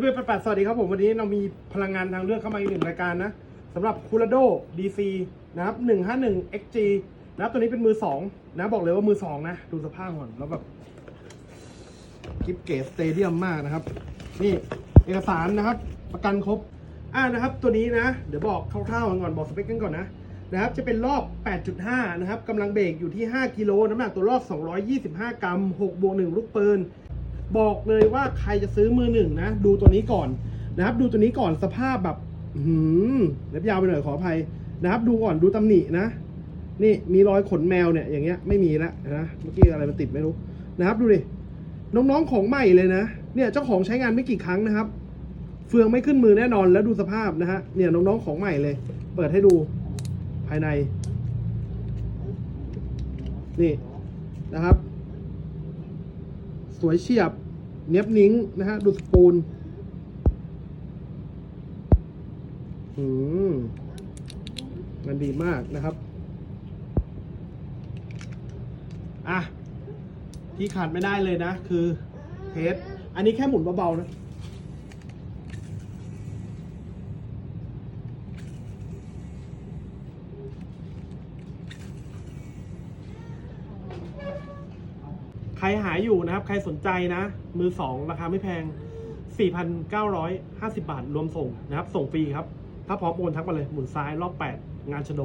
เพื่อนแปดสวัสดีครับผมวันนี้เรามีพลังงานทางเลือกเข้ามาอีกหนึ่งรายการนะสำหรับคูลาโด DC นะครับ151 XG นะครับตัวนี้เป็นมือสองนะบอกเลยว่ามือสองนะ ดูสภาพก่อนแล้วแบบกิฟเกตสเตเดียมมากนะครับ นี่เอกสารนะครับ ประกันครบ อ่านะครับ ตัวนี้นะ เดี๋ยวบอกคร่าวๆกันก่อนบอกสเปคกันก่อนนะนะครับ จะเป็นรอบ 8.5 นะครับกำลังเบรกอยู่ที่ 5 กิโลน้ำหนักตัวรอบ 225 กรัม 6 บวก 1 ลูกปืน บอกเลยว่าใครจะซื้อมือหนึ่งนะ ดูตัวนี้ก่อนนะครับ ดูตัวนี้ก่อนสภาพแบบหืมเล็บยาวไปหน่อยขออภัยนะครับ ดูก่อนดูตำหนินะ นี่มีรอยขนแมวเนี่ยอย่างเงี้ยไม่มีและนะเมื่อกี้อะไรมันติดไม่รู้นะครับ ดูดิน้องๆของใหม่เลยนะ เนี่ยเจ้าของใช้งานไม่กี่ครั้งนะครับ เฟืองไม่ขึ้นมือแน่นอนแล้วดูสภาพนะฮะเนี่ยน้องๆของใหม่เลย เปิดให้ดูภายใน นี่นะครับ สวยเฉียบ เนียบนิ้งนะฮะ ดูสปูลอืมมันดีมากนะครับ อะ ที่ขาดไม่ได้เลยนะ คือเทส อันนี้แค่หมุนเบาๆนะ ใครหาอยู่นะครับ ใครสนใจนะ มือสองราคาไม่แพง 4,950 บาทรวมส่งนะครับ ส่งฟรีครับ ถ้าพร้อมโอนทักมาเลย หมุนซ้ายรอบ 8 งานชโด